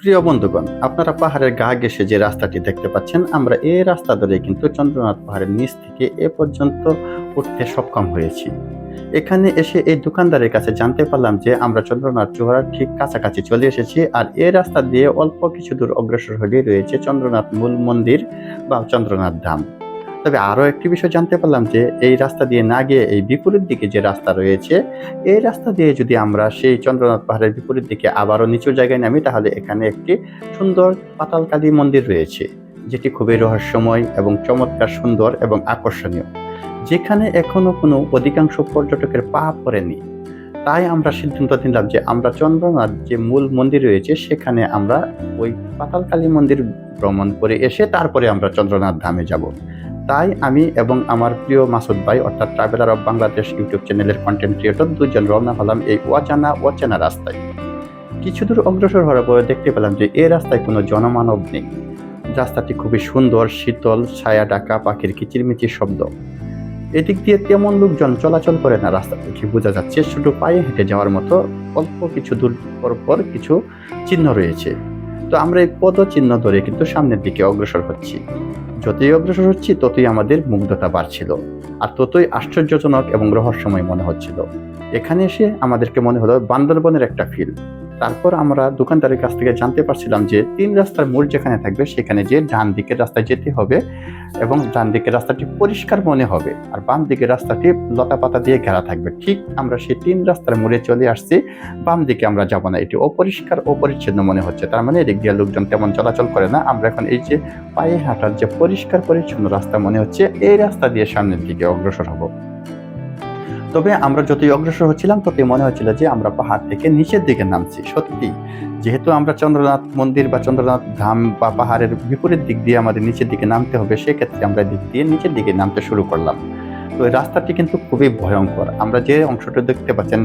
প্রিয় বন্ধুগণ, আপনারা পাহাড়ের গা ঘেসে যে রাস্তাটি দেখতে পাচ্ছেন, আমরা এই রাস্তা ধরে কিন্তু চন্দ্রনাথ পাহাড়ের নিচ থেকে এ পর্যন্ত উঠতে সক্ষম হয়েছি। এখানে এসে এই দোকানদারের কাছে জানতে পারলাম যে আমরা চন্দ্রনাথ চূড়ার ঠিক কাছাকাছি চলে এসেছি আর এ রাস্তা দিয়ে অল্প কিছু দূর অগ্রসর হলেই রয়েছে চন্দ্রনাথ মূল মন্দির বা চন্দ্রনাথ ধাম। তবে আরও একটি বিষয় জানতে পারলাম যে, এই রাস্তা দিয়ে না গিয়ে এই বিপরীত দিকে যে রাস্তা রয়েছে, এই রাস্তা দিয়ে যদি আমরা সেই চন্দ্রনাথ পাহাড়ের বিপরীত দিকে আবারও নিচু জায়গায় নামি, তাহলে এখানে একটি সুন্দর পাতালকালী মন্দির রয়েছে, যেটি খুবই রহস্যময় এবং চমৎকার সুন্দর এবং আকর্ষণীয়, যেখানে এখনও কোনো অধিকাংশ পর্যটকের পা পড়েনি। তাই আমরা সিদ্ধান্ত নিলাম যে, আমরা চন্দ্রনাথ যে মূল মন্দির রয়েছে, সেখানে আমরা ওই পাতালকালী মন্দির ভ্রমণ করে এসে তারপরে আমরা চন্দ্রনাথ ধামে যাব। তাই আমি এবং আমার প্রিয় মাসুদ ভাই, অর্থাৎ ট্রাভেলার অফ বাংলাদেশ ইউটিউব চ্যানেলের কন্টেন্ট ক্রিয়েটর দুজন রওনা হলাম এই অজানা অচেনা রাস্তায়। কিছু দূর অগ্রসর হওয়ার পরে দেখতে পেলাম যে এই রাস্তায় কোনো জনমানব নেই। রাস্তাটি খুবই সুন্দর, শীতল, ছায়া ডাকা পাখির কিচিরমিচির শব্দ। এদিক দিয়ে তেমন লোকজন চলাচল করে না রাস্তা দেখে বোঝা যাচ্ছে শুধু পায়ে হেঁটে যাওয়ার মতো অল্প কিছু দূর পর পর কিছু চিহ্ন রয়েছে। তো আমরা এই পদচিহ্ন ধরে কিন্তু সামনের দিকে অগ্রসর হচ্ছি। যতই অগ্রসর হচ্ছি, ততই আমাদের মুগ্ধতা বাড়ছিল আর ততই আশ্চর্যজনক এবং রহস্যময় মনে হচ্ছিল। এখানে এসে আমাদেরকে মনে হলো বান্দরবনের একটা ফিল তারপর আমরা দোকানদারের কাছ থেকে জানতে পারছিলাম যে তিন রাস্তার মোড় যেখানে থাকবে, সেখানে যে ডান দিকের রাস্তায় যেতে হবে এবং ডান দিকের রাস্তাটি পরিষ্কার মনে হবে আর বাম দিকের রাস্তাটি লতা পাতা দিয়ে ঘেরা থাকবে। ঠিক আমরা সেই তিন রাস্তার মোড়ে চলে আসছি, বাম দিকে আমরা যাব না। এটি অপরিষ্কার, অপরিচ্ছন্ন মনে হচ্ছে। তার মানে এদিক দিয়ে লোকজন তেমন চলাচল করে না। আমরা এখন এই যে পায়ে হাঁটার যে পরিষ্কার, পরিচ্ছন্ন রাস্তা মনে হচ্ছে, এই রাস্তা দিয়ে সামনের দিকে অগ্রসর হব। তবে আমরা যতই অগ্রসর হচ্ছিলাম, ততই মনে হচ্ছিল যে আমরা পাহাড় থেকে নিচের দিকে নামছি। সত্যি, যেহেতু আমরা চন্দ্রনাথ মন্দির বা চন্দ্রনাথ ধাম বা পাহাড়ের বিপরীত দিক দিয়ে আমাদের নিচের দিকে নামতে হবে, সেক্ষেত্রে আমরা দিক দিয়ে নিচের দিকে নামতে শুরু করলাম। তো এই রাস্তাটি কিন্তু খুবই ভয়ঙ্কর। আমরা যে অংশটা দেখতে পাচ্ছেন,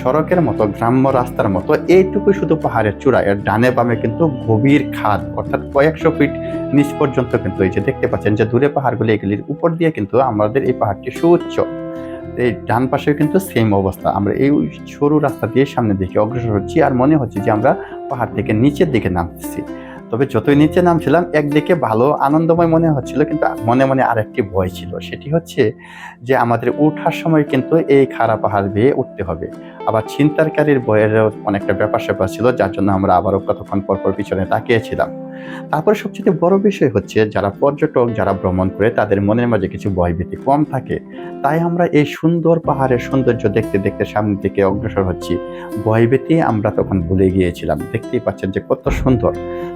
সড়কের মতো, গ্রাম্য রাস্তার মতো এইটুকু শুধু পাহাড়ের চূড়া এর ডানে বামে কিন্তু গভীর খাদ, অর্থাৎ কয়েকশো ফিট নিচ পর্যন্ত কিন্তু এই যে দেখতে পাচ্ছেন যে দূরে পাহাড়গুলি, এগুলির উপর দিয়ে কিন্তু আমাদের এই পাহাড়টি সুউচ্চ। এই ডান পাশেও কিন্তু সেম অবস্থা। আমরা এই সরু রাস্তা দিয়ে সামনে দিকে অগ্রসর হচ্ছি আর মনে হচ্ছে যে আমরা পাহাড় থেকে নিচের দিকে নামতেছি। তবে যতই নিচে নামছিলাম, একদিকে ভালো আনন্দময় মনে হচ্ছিল কিন্তু মনে মনে আরেকটি ভয় ছিল। সেটি হচ্ছে যে আমাদের ওঠার সময় কিন্তু এই খাড়া পাহাড় বেয়ে উঠতে হবে। আবার ছিনতারকারীর ভয়েরও অনেকটা ব্যাপার স্যাপার ছিল, যার জন্য আমরা আবারও কতক্ষণ পর পর পিছনে তাকিয়েছিলাম। তারপর সবচেয়ে বড় বিষয় হচ্ছে, যারা পর্যটক, যারা ভ্রমণ করে, তাদের মনের মাঝে কিছু ভয়ভীতি কম থাকে। তাই আমরা এই সুন্দর পাহাড়ের সৌন্দর্য দেখতে দেখতে সামনের দিকে অগ্রসর হচ্ছি। ভয়ভীতি আমরা তখন ভুলে গিয়েছিলাম। দেখতেই পাচ্ছেন যে কত সুন্দর।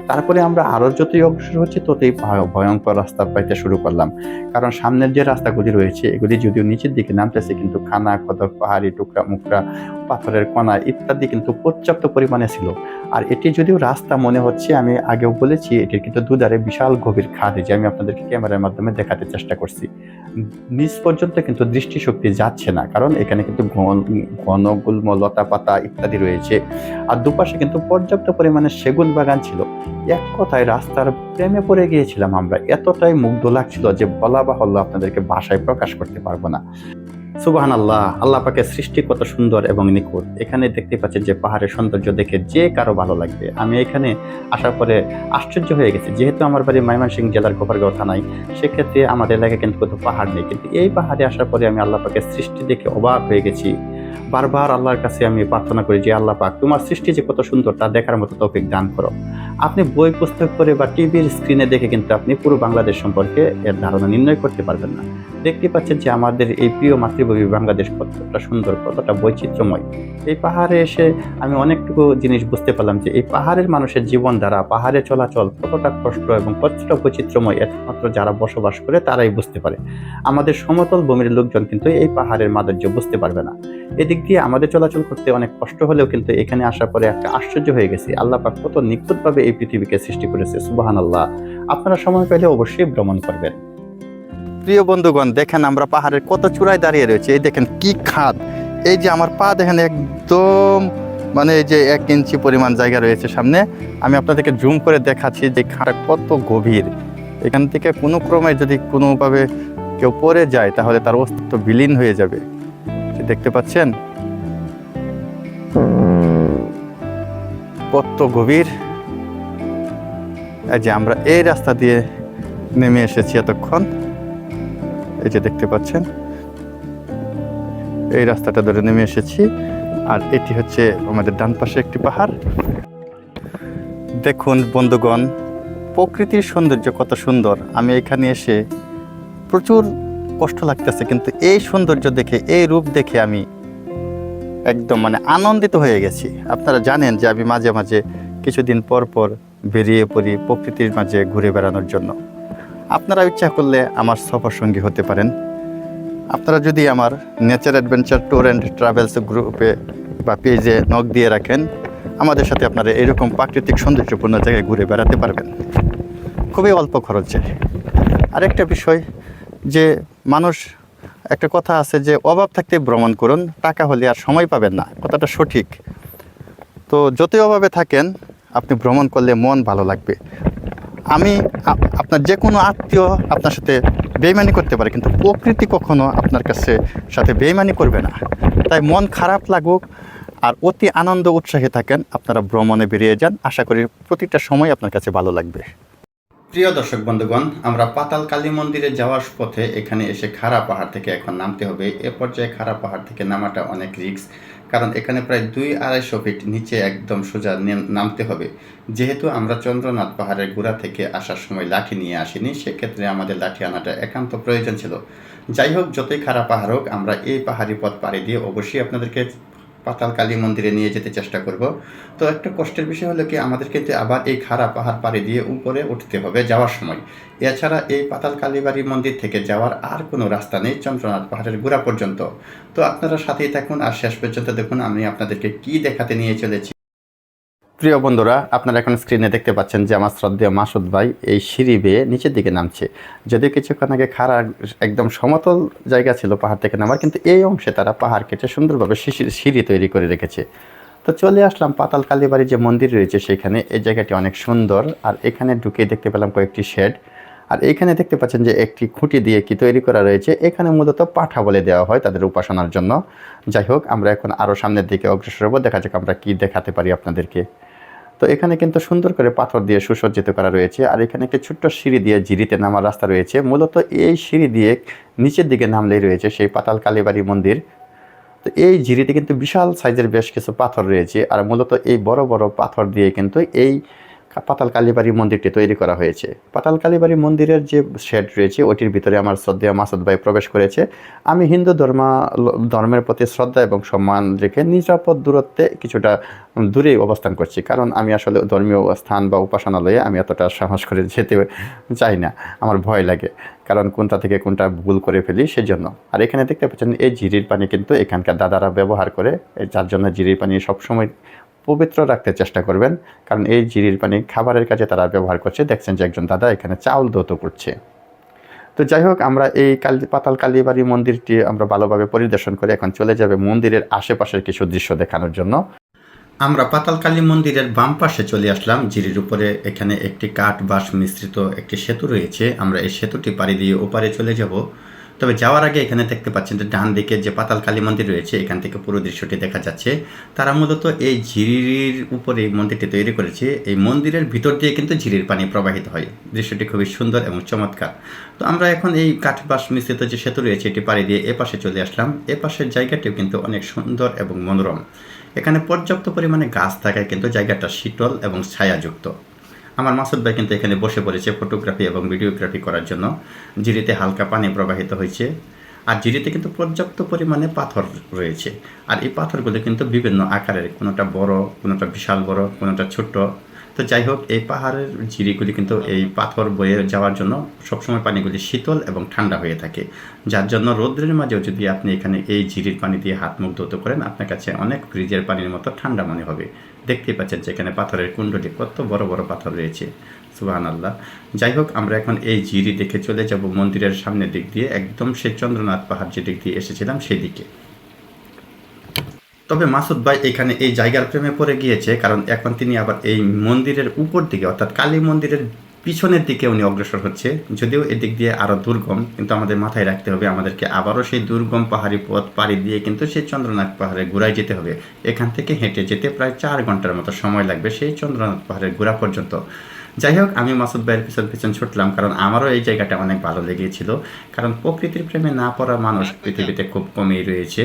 তারপরে আমরা আরও যতই অগ্রসর হচ্ছি, ততই ভয়ঙ্কর রাস্তা পাইতে শুরু করলাম। কারণ সামনের যে রাস্তাগুলি রয়েছে, এগুলি যদিও নিচের দিকে নামতেছে, কিন্তু খানা, খদক, পাহাড়ি টুকরা মুকরা পাথরের কণা ইত্যাদি কিন্তু পর্যাপ্ত পরিমাণে ছিল। আর এটি যদিও রাস্তা মনে হচ্ছে, আমি আগেও বলেছি, এটির কিন্তু দুধারে বিশাল গভীর খাদ যে আমি আপনাদেরকে ক্যামেরার মাধ্যমে দেখাতে চেষ্টা করছি। নিচ পর্যন্ত কিন্তু দৃষ্টিশক্তি যাচ্ছে না, কারণ এখানে কিন্তু ঘন ঘন গুল্ম লতা পাতা ইত্যাদি রয়েছে। আর দুপাশে কিন্তু পর্যাপ্ত পরিমাণে সেগুন বাগান ছিল। এক কথায় রাস্তার প্রেমে পড়ে গিয়েছিলাম আমরা। এতটাই মুগ্ধ লাগছিল যে বলা বাহুল্য আপনাদেরকে ভাষায় প্রকাশ করতে পারব না। সুবাহান আল্লাহ আল্লাহ পাকে সৃষ্টি কত সুন্দর এবং নিখুঁত। এখানে দেখতে পাচ্ছেন যে পাহাড়ের সৌন্দর্য দেখে যে কারও ভালো লাগবে। আমি এখানে আসার পরে আশ্চর্য হয়ে গেছি, যেহেতু আমার বাড়ি ময়মনসিংহ জেলার গোপারগাঁও থানায়, সেক্ষেত্রে আমাদের এলাকায় কিন্তু কোথাও পাহাড় নেই। কিন্তু এই পাহাড়ে আসার পরে আমি আল্লাহ পাকের সৃষ্টি দেখে অবাক হয়ে গেছি। বারবার আল্লাহর কাছে আমি প্রার্থনা করি যে, আল্লাহ পাক, তোমার সৃষ্টি যে কত সুন্দর তা দেখার মতো তৌফিক দান করো। আপনি বই, পুস্তক করে বা টিভির স্ক্রিনে দেখে কিন্তু আপনি পুরো বাংলাদেশ সম্পর্কে এর ধারণা নির্ণয় করতে পারবেন না। দেখতে পাচ্ছেন যে আমাদের এই প্রিয় মাতৃভূমি বাংলাদেশ কতটা সুন্দর, কতটা বৈচিত্র্যময়। এই পাহাড়ে এসে আমি অনেকটুকু জিনিস বুঝতে পারলাম যে এই পাহাড়ের মানুষের জীবন দ্বারা, পাহাড়ে চলাচল কতটা কষ্ট এবং কতটা বৈচিত্র্যময় একমাত্র যারা বসবাস করে তারাই বুঝতে পারে। আমাদের সমতল ভূমির লোকজন কিন্তু এই পাহাড়ের মাধুর্য বুঝতে পারবে না। এদিক দিয়ে আমাদের চলাচল করতে অনেক কষ্ট হলেও কিন্তু এখানে আসার পরে একটা আশ্চর্য হয়ে গেছে। আল্লাহ পাক কত নিখুঁতভাবে এই পৃথিবীকে সৃষ্টি করেছে সুবাহান আল্লাহ আপনারা সময় পেলে অবশ্যই ভ্রমণ করবেন। প্রিয় বন্ধুগণ, দেখেন আমরা পাহাড়ের কত চূড়ায় দাঁড়িয়ে রয়েছে। এই দেখেন কি খাদ। এই যে আমার পা দেখেন একদম মানে এই যে এক ইঞ্চি পরিমাণ জায়গা রয়েছে সামনে। আমি আপনাদেরকে জুম করে দেখাচ্ছি যে খাড়া কত গভীর। এখান থেকে কোনো ক্রমে যদি কোনোভাবে কেউ পড়ে যায়, তাহলে তার অস্তিত্ব বিলীন হয়ে যাবে। দেখতে পাচ্ছেন? কত গভীর। এই যে আমরা এই রাস্তা দিয়ে নেমে এসেছি এতক্ষণ। এই যে দেখতে পাচ্ছেন, এই রাস্তাটা ধরে নেমে এসেছি। আর এটি হচ্ছে আমাদের ডান পাশে একটি পাহাড়। দেখুন বন্ধুগণ, প্রকৃতির সৌন্দর্য কত সুন্দর। আমি এখানে এসে প্রচুর কষ্ট লাগতেছে, কিন্তু এই সৌন্দর্য দেখে, এই রূপ দেখে আমি একদম মানে আনন্দিত হয়ে গেছি। আপনারা জানেন যে আমি মাঝে মাঝে কিছুদিন পর পর বেরিয়ে পড়ি প্রকৃতির মাঝে ঘুরে বেড়ানোর জন্য। আপনারা ইচ্ছা করলে আমার সফর সঙ্গী হতে পারেন। আপনারা যদি আমার nature adventure tour and travels গ্রুপে বা পেজে নখ দিয়ে রাখেন, আমাদের সাথে আপনারা এরকম প্রাকৃতিক সৌন্দর্যপূর্ণ জায়গায় ঘুরে বেড়াতে পারবেন। খুবই অল্প খরচে আরেকটা বিষয় যে মানুষ, একটা কথা আছে যে অভাব থাকতে ভ্রমণ করুন, টাকা হলে আর সময় পাবেন না, কথাটা সঠিক। তো যতই অভাবে থাকেন, আপনি ভ্রমণ করলে মন ভালো লাগবে। আমি আপনার যে কোনো আত্মীয় আপনার সাথে বেইমানি করতে পারে, কিন্তু প্রকৃতি কখনো আপনার কাছে সাথে বেইমানি করবে না। তাই মন খারাপ লাগুক, আর অতি আনন্দ উৎসাহে থাকেন, আপনারা ভ্রমণে বেরিয়ে যান। আশা করি প্রতিটা সময় আপনার কাছে ভালো লাগবে। প্রিয় দর্শক বন্ধুগণ, আমরা পাতাল কালী মন্দিরে যাওয়ার পথে এখানে এসে খাড়া পাহাড় থেকে এখন নামতে হবে। এ পর্যায়ে খাড়া পাহাড় থেকে নামাটা অনেক রিস্ক, কারণ এখানে প্রায় দুই আড়াইশো ফিট নিচে একদম সোজা নেম- নামতে হবে। যেহেতু আমরা চন্দ্রনাথ পাহাড়ের গোড়া থেকে আসার সময় লাঠি নিয়ে আসিনি, সেক্ষেত্রে আমাদের লাঠি আনাটা একান্ত প্রয়োজন ছিল। যাই হোক, যতই খারাপ পাহাড় হোক, আমরা এই পাহাড়ি পথ পাড়ি দিয়ে অবশ্যই আপনাদেরকে পাতাল কালী মন্দিরে নিয়ে যেতে চেষ্টা করব। তো একটা কষ্টের বিষয় হলো কি, আমাদের কিন্তু আবার এই খাড়া পাহাড় পাড়ি দিয়ে উপরে উঠতে হবে যাওয়ার সময়। এছাড়া এই পাতাল কালীবাড়ি মন্দির থেকে যাওয়ার আর কোনো রাস্তা নেই, চন্দ্রনাথ পাহাড়ের গোড়া পর্যন্ত। তো আপনারা সাথেই থাকুন আর শেষ পর্যন্ত দেখুন, আমি আপনাদেরকে কি দেখাতে নিয়ে চলেছি। প্রিয় বন্ধুরা, আপনারা এখন স্ক্রিনে দেখতে পাচ্ছেন যে আমার শ্রদ্ধেয় মাসুদ ভাই এই সিঁড়ি বেয়ে নিচের দিকে নামছে। যদিও কিছুক্ষণ আগে খাড়া একদম সমতল জায়গা ছিল পাহাড় থেকে নামার, কিন্তু এই অংশে তারা পাহাড় কেটে সুন্দরভাবে সিঁড়ি তৈরি করে রেখেছে। তো চলে আসলাম পাতাল কালীবাড়ি যে মন্দির রয়েছে সেখানে। এই জায়গাটি অনেক সুন্দর, আর এখানে ঢুকে দেখতে পেলাম কয়েকটি শেড আর এখানে দেখতে পাচ্ছেন যে একটি খুঁটি দিয়ে কি তৈরি করা রয়েছে। এখানে মূলত পাঠা বলে দেওয়া হয় তাদের উপাসনার জন্য। যাই হোক, আমরা এখন আরও সামনের দিকে অগ্রসর হব। দেখা যাক আমরা কি দেখাতে পারি আপনাদেরকে। তো এখানে কিন্তু সুন্দর করে পাথর দিয়ে সুসজ্জিত করা রয়েছে। আর এখানে একটি ছোট্ট সিঁড়ি দিয়ে জিরিতে নামার রাস্তা রয়েছে। মূলত এই সিঁড়ি দিয়ে নিচের দিকে নামলেই রয়েছে সেই পাতাল কালীবাড়ি মন্দির। তো এই জিরিতে কিন্তু বিশাল সাইজের বেশ কিছু পাথর রয়েছে। আর মূলত এই বড় বড় পাথর দিয়ে কিন্তু এই পাতাল কালীবাড়ি মন্দিরটি তৈরি করা হয়েছে। পাতাল কালীবাড়ি মন্দিরের যে শেড রয়েছে, ওটির ভিতরে আমার শ্রদ্ধেয় মাসুদ ভাই প্রবেশ করেছে। আমি হিন্দু ধর্মা ধর্মের প্রতি শ্রদ্ধা এবং সম্মান রেখে নিরাপদ দূরত্বে কিছুটা দূরেই অবস্থান করছি। কারণ আমি আসলে ধর্মীয় স্থান বা উপাসনালয়ে আমি এতটা সাহস করে যেতে চাই না। আমার ভয় লাগে। কারণ কোনটা থেকে কোনটা ভুল করে ফেলি সেজন্য। আর এখানে দেখতে পাচ্ছেন, এই জিরির পানি কিন্তু এখানকার দাদারা ব্যবহার করে। যার জন্য জিরির পানি সবসময় পবিত্র রাখতে চেষ্টা করবেন। কারণ এই জিরির পানি খাবারের কাজে তারা ব্যবহার করছে। দেখছেন যে একজন দাদা এখানে চাউল দৌত করছে। তো যাই হোক, আমরা এই কালী, পাতাল কালীবাড়ি মন্দিরটি আমরা ভালোভাবে পরিদর্শন করে এখন চলে যাবে মন্দিরের আশেপাশের কিছু দৃশ্য দেখানোর জন্য। আমরা পাতাল কালী মন্দিরের বাম পাশে চলে আসলাম। জিরির উপরে এখানে একটি কাঠ বাঁশ মিশ্রিত একটি সেতু রয়েছে। আমরা এই সেতুটি পাড়ি দিয়ে ওপারে চলে যাব। তবে যাওয়ার আগে এখানে দেখতে পাচ্ছেন যে ডান দিকে যে পাতাল কালী মন্দির রয়েছে, এখান থেকে পুরো দৃশ্যটি দেখা যাচ্ছে। তারা মূলত এই ঝিরির উপরে এই মন্দিরটি তৈরি করেছে। এই মন্দিরের ভিতর দিয়ে কিন্তু ঝিরির পানি প্রবাহিত হয়। দৃশ্যটি খুবই সুন্দর এবং চমৎকার। তো আমরা এখন এই কাঠ বাঁশ মিশ্রিত যে সেতু রয়েছে, এটি পাড়ি দিয়ে এপাশে চলে আসলাম। এ পাশের জায়গাটিও কিন্তু অনেক সুন্দর এবং মনোরম। এখানে পর্যাপ্ত পরিমাণে গাছ থাকায় কিন্তু জায়গাটা শীতল এবং ছায়াযুক্ত। আমার মাসুদ ভাই কিন্তু এখানে বসে পড়েছে ফটোগ্রাফি এবং ভিডিওগ্রাফি করার জন্য। জিরিতে হালকা পানি প্রবাহিত হয়েছে। আর জিরিতে কিন্তু পর্যাপ্ত পরিমাণে পাথর রয়েছে। আর এই পাথরগুলো কিন্তু বিভিন্ন আকারের, কোনোটা বড়, কোনোটা বিশাল বড়, কোনোটা ছোট্ট তো যাই হোক এই পাহাড়ের ঝিরিগুলি কিন্তু এই পাথর বয়ে যাওয়ার জন্য সবসময় পানিগুলি শীতল এবং ঠান্ডা হয়ে থাকে। যার জন্য রৌদ্রের মাঝেও যদি আপনি এখানে এই ঝিরির পানি দিয়ে হাত মুখ ধুতে করেন আপনার কাছে অনেক ফ্রিজের পানির মতো ঠান্ডা মনে হবে। দেখতেই পাচ্ছেন যে এখানে পাথরের কুণ্ডটি কত বড় বড় পাথর রয়েছে। সুবাহান আল্লাহ যাই হোক আমরা এখন এই ঝিরি দেখে চলে যাব মন্দিরের সামনের দিক দিয়ে। একদম সেই চন্দ্রনাথ পাহাড় যে দিক দিয়ে এসেছিলাম, সেদিকে। তবে মাসুদ ভাই এখানে এই জায়গার প্রেমে পড়ে গিয়েছে, কারণ এখন তিনি আবার এই মন্দিরের উপর দিকে, অর্থাৎ কালী মন্দিরের পিছনের দিকে উনি অগ্রসর হচ্ছে। যদিও এদিক দিয়ে আরও দুর্গম, কিন্তু আমাদের মাথায় রাখতে হবে আমাদেরকে আবারও সেই দুর্গম পাহাড়ি পথ পাড়ি দিয়ে কিন্তু সেই চন্দ্রনাথ পাহাড়ে ঘোরায় যেতে হবে। এখান থেকে হেঁটে যেতে প্রায় চার ঘণ্টার মতো সময় লাগবে সেই চন্দ্রনাথ পাহাড়ের ঘোরা পর্যন্ত। যাই হোক আমি মাসুদ ভাইয়ের পিছন পিছন ছুটলাম কারণ আমারও এই জায়গাটা অনেক ভালো লেগেছিল। কারণ প্রকৃতির প্রেমে না পড়া মানুষ পৃথিবীতে খুব কমই রয়েছে।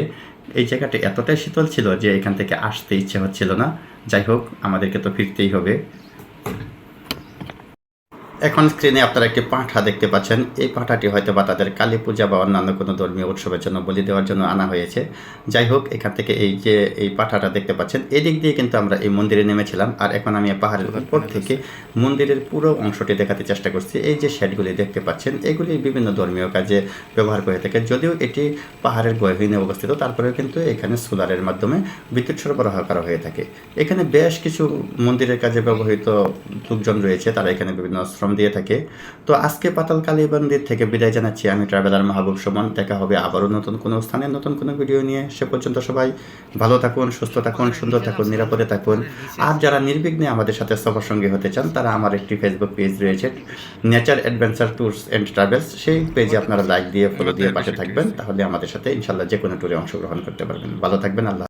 এই জায়গাটা এতটাই শীতল ছিল যে এখান থেকে আসতে ইচ্ছে হচ্ছিল না। যাই হোক আমাদেরকে তো ফিরতেই হবে। এখন স্ক্রিনে আপনারা একটি পাঁঠা দেখতে পাচ্ছেন। এই পাঁঠাটি হয়তো বা তাদের কালী পূজা বা অন্যান্য কোনো ধর্মীয় উৎসবের জন্য বলি দেওয়ার জন্য আনা হয়েছে। যাই হোক এখান থেকে এই যে এই পাঁঠাটা দেখতে পাচ্ছেন এদিক দিয়ে কিন্তু আমরা এই মন্দিরে নেমেছিলাম। আর এখন আমি পাহাড়ের উপর থেকে মন্দিরের পুরো অংশটি দেখাতে চেষ্টা করছি। এই যে শেডগুলি দেখতে পাচ্ছেন এগুলি বিভিন্ন ধর্মীয় কাজে ব্যবহার করে থাকে। যদিও এটি পাহাড়ের গহীনে অবস্থিত তারপরেও কিন্তু এখানে সোলারের মাধ্যমে বিদ্যুৎ সরবরাহ করা হয়ে থাকে। এখানে বেশ কিছু মন্দিরের কাজে ব্যবহৃত লোকজন রয়েছে তারা এখানে বিভিন্ন শ্রম দিয়ে থাকে। তো আজকে পাতাল কালী মন্দির থেকে বিদায় জানাচ্ছি। আমি ট্রাভেলার মাহবুব সুমন। দেখা হবে আবারও নতুন কোনো স্থানে নতুন কোনো ভিডিও নিয়ে। সে পর্যন্ত সবাই ভালো থাকুন সুস্থ থাকুন সুন্দর থাকুন নিরাপদে থাকুন। আর যারা নির্বিঘ্নে আমাদের সাথে সফর সঙ্গী হতে চান তারা আমার একটি ফেসবুক পেজ রয়েছে। Nature adventure tours and travels সেই পেজে আপনারা লাইক দিয়ে ফলো দিয়ে পাশে থাকবেন। তাহলে আমাদের সাথে ইনশাল্লাহ যে কোনো ট্যুরে অংশগ্রহণ করতে পারবেন। ভালো থাকবেন আল্লাহ